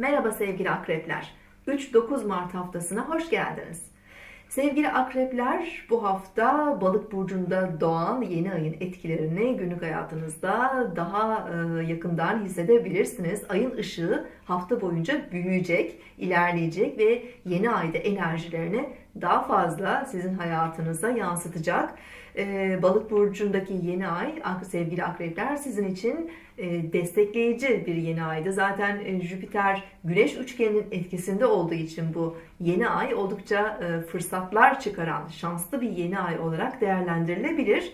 Merhaba sevgili akrepler. 3-9 Mart haftasına hoş geldiniz. Sevgili akrepler bu hafta balık burcunda doğan yeni ayın etkilerini günlük hayatınızda daha yakından hissedebilirsiniz. Ayın ışığı hafta boyunca büyüyecek, ilerleyecek ve yeni ayda enerjilerini daha fazla sizin hayatınıza yansıtacak. E, balık burcundaki yeni ay sevgili akrepler sizin için e, destekleyici bir yeni aydı. Zaten Jüpiter Güneş üçgeninin etkisinde olduğu için bu yeni ay oldukça fırsatlar çıkaran şanslı bir yeni ay olarak değerlendirilebilir.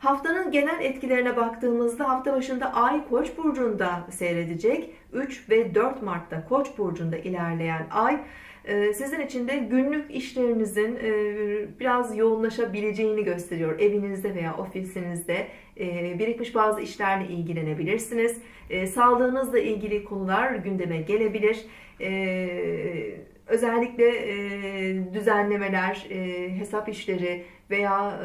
Haftanın genel etkilerine baktığımızda hafta başında Ay Koç burcunda seyredecek. 3 ve 4 Mart'ta Koç burcunda ilerleyen Ay ee, sizin için de günlük işlerinizin e, biraz yoğunlaşabileceğini gösteriyor. Evinizde veya ofisinizde e, birikmiş bazı işlerle ilgilenebilirsiniz. E, sağlığınızla ilgili konular gündeme gelebilir. Özellikle düzenlemeler, hesap işleri veya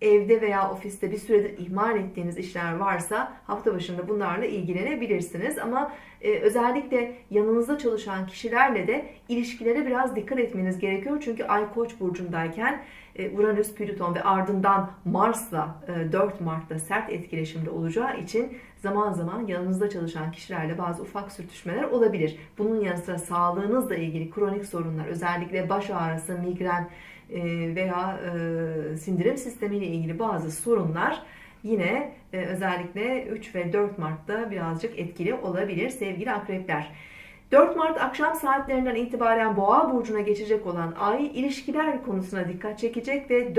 evde veya ofiste bir süredir ihmal ettiğiniz işler varsa hafta başında bunlarla ilgilenebilirsiniz. Ama e, özellikle yanınızda çalışan kişilerle de ilişkilere biraz dikkat etmeniz gerekiyor. Çünkü Ay Koç burcundayken e, Uranüs, Plüton ve ardından Mars'la e, 4 Mart'ta sert etkileşimde olacağı için zaman zaman yanınızda çalışan kişilerle bazı ufak sürtüşmeler olabilir. Bunun yanı sıra sağlığınızla ilgili kronik sorunlar, özellikle baş ağrısı, migren, veya e, sindirim sistemiyle ilgili bazı sorunlar yine e, özellikle 3 ve 4 Mart'ta birazcık etkili olabilir sevgili akrepler. 4 Mart akşam saatlerinden itibaren Boğa burcuna geçecek olan ay ilişkiler konusuna dikkat çekecek ve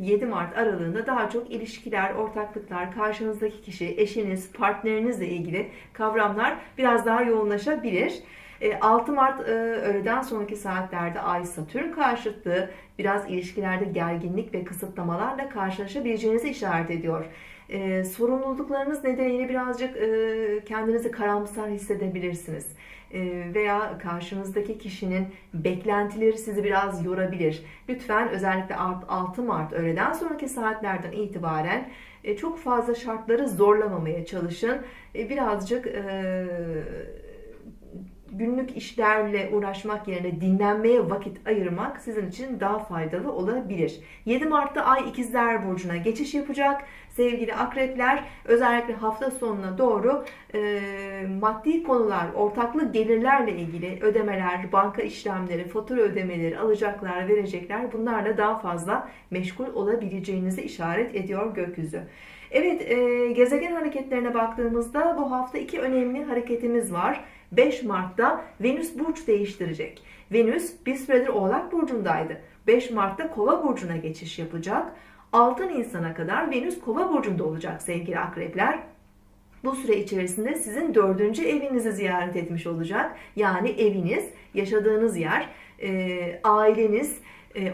4-7 Mart aralığında daha çok ilişkiler, ortaklıklar, karşınızdaki kişi, eşiniz, partnerinizle ilgili kavramlar biraz daha yoğunlaşabilir. 6 Mart öğleden sonraki saatlerde Ay Satürn karşıtlığı biraz ilişkilerde gerginlik ve kısıtlamalarla karşılaşabileceğinizi işaret ediyor. Ee, sorumluluklarınız nedeniyle birazcık e, kendinizi karamsar hissedebilirsiniz. E, veya karşınızdaki kişinin beklentileri sizi biraz yorabilir. Lütfen özellikle 6 Mart öğleden sonraki saatlerden itibaren e, çok fazla şartları zorlamamaya çalışın. E, birazcık... Günlük işlerle uğraşmak yerine dinlenmeye vakit ayırmak sizin için daha faydalı olabilir. 7 Mart'ta Ay İkizler Burcu'na geçiş yapacak. Sevgili akrepler özellikle hafta sonuna doğru e, maddi konular, ortaklı gelirlerle ilgili ödemeler, banka işlemleri, fatura ödemeleri, alacaklar, verecekler bunlarla daha fazla meşgul olabileceğinizi işaret ediyor gökyüzü. Evet, e, gezegen hareketlerine baktığımızda bu hafta iki önemli hareketimiz var. 5 Mart'ta Venüs burç değiştirecek. Venüs bir süredir Oğlak burcundaydı. 5 Mart'ta Kova burcuna geçiş yapacak. 6 Nisan'a kadar Venüs Kova burcunda olacak sevgili akrepler. Bu süre içerisinde sizin dördüncü evinizi ziyaret etmiş olacak. Yani eviniz, yaşadığınız yer, e, aileniz,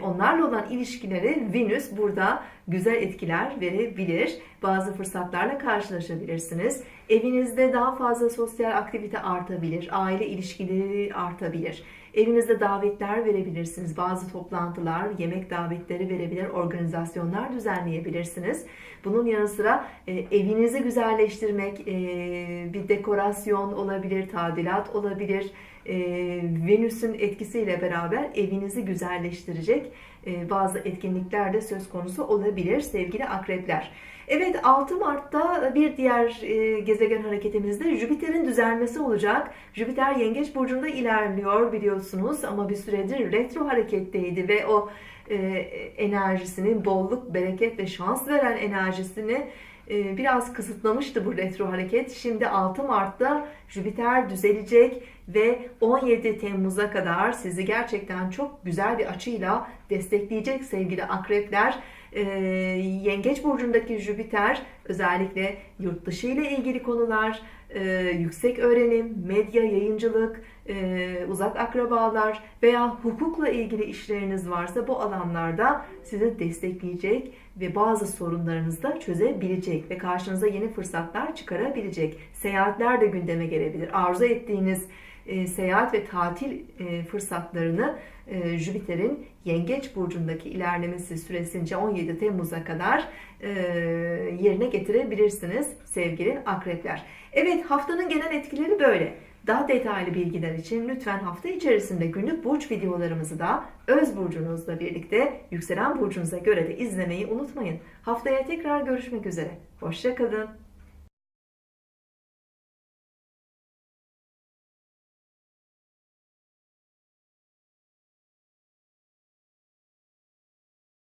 onlarla olan ilişkileri Venüs burada güzel etkiler verebilir. Bazı fırsatlarla karşılaşabilirsiniz. Evinizde daha fazla sosyal aktivite artabilir. Aile ilişkileri artabilir. Evinizde davetler verebilirsiniz. Bazı toplantılar, yemek davetleri verebilir, organizasyonlar düzenleyebilirsiniz. Bunun yanı sıra e, evinizi güzelleştirmek, e, bir dekorasyon olabilir, tadilat olabilir. E, Venüs'ün etkisiyle beraber evinizi güzelleştirecek e, bazı etkinlikler de söz konusu olabilir sevgili akrepler. Evet 6 Mart'ta bir diğer e, gezegen hareketimizde Jüpiter'in düzelmesi olacak. Jüpiter Yengeç Burcu'nda ilerliyor biliyorsunuz ama bir süredir retro hareketteydi ve o e, enerjisini, bolluk, bereket ve şans veren enerjisini e, biraz kısıtlamıştı bu retro hareket. Şimdi 6 Mart'ta Jüpiter düzelecek ve 17 Temmuz'a kadar sizi gerçekten çok güzel bir açıyla destekleyecek sevgili akrepler. Ee, Yengeç burcundaki Jüpiter özellikle yurt dışı ile ilgili konular, e, yüksek öğrenim, medya, yayıncılık, e, uzak akrabalar veya hukukla ilgili işleriniz varsa bu alanlarda sizi destekleyecek ve bazı sorunlarınızı da çözebilecek ve karşınıza yeni fırsatlar çıkarabilecek. Seyahatler de gündeme gelebilir. Arzu ettiğiniz e, seyahat ve tatil e, fırsatlarını e, Jüpiter'in Yengeç burcundaki ilerlemesi süresince 17 Temmuz'a kadar e, yerine getirebilirsiniz sevgili akrepler. Evet haftanın genel etkileri böyle. Daha detaylı bilgiler için lütfen hafta içerisinde günlük burç videolarımızı da öz burcunuzla birlikte yükselen burcunuza göre de izlemeyi unutmayın. Haftaya tekrar görüşmek üzere. Hoşçakalın.